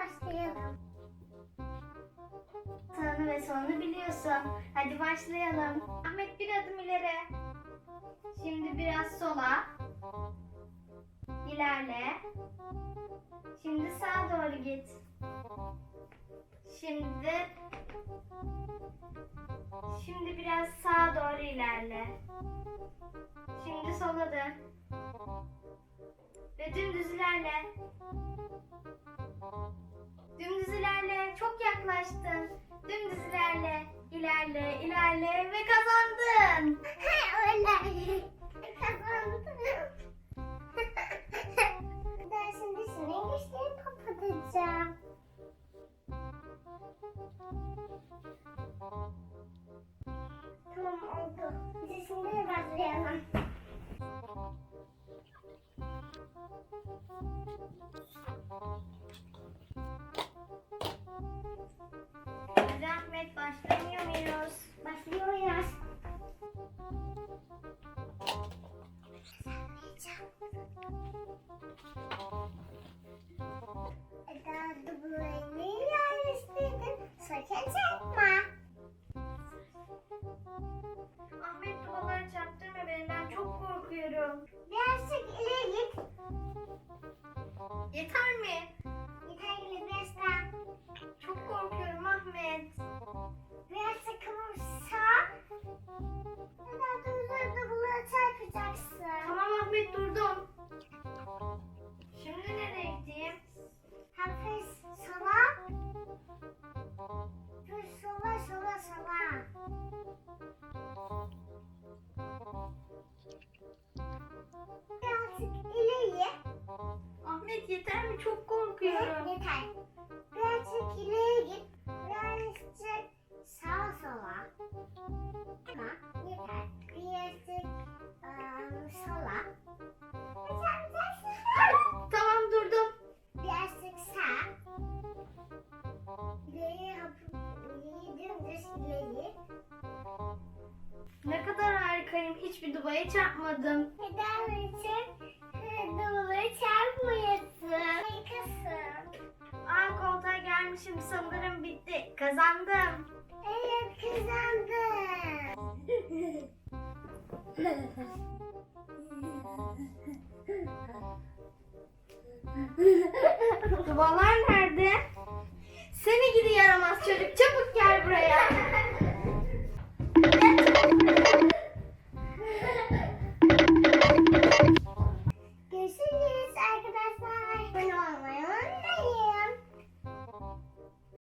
başlayalım. Tanı ve sonunu biliyorsun. Hadi başlayalım. Ahmet bir adım ileri. Şimdi biraz sola. İlerle. Şimdi sağa doğru git. Şimdi Şimdi biraz sağa doğru ilerle. Şimdi sola dön. Ve dümdüz ilerle. Çok yaklaştın. Dümdüz ilerle. İlerle, ilerle ve kazandın. Öyle. Kazandım. ben şimdi senin güçlerini kapatacağım. Meros. Korkuyorum. yeter. Birazcık ileri git. Birazcık sağa sola. Tamam, yeter. Birazcık ıı, sola. Tamam durdum. Birazcık sağ. İleri ileri dümdüz ileri. Ne kadar harikayım. Hiçbir duvaya çarpmadım. Neden gelmişim. Sanırım bitti. Kazandım. Evet kazandın. Duvalar nerede?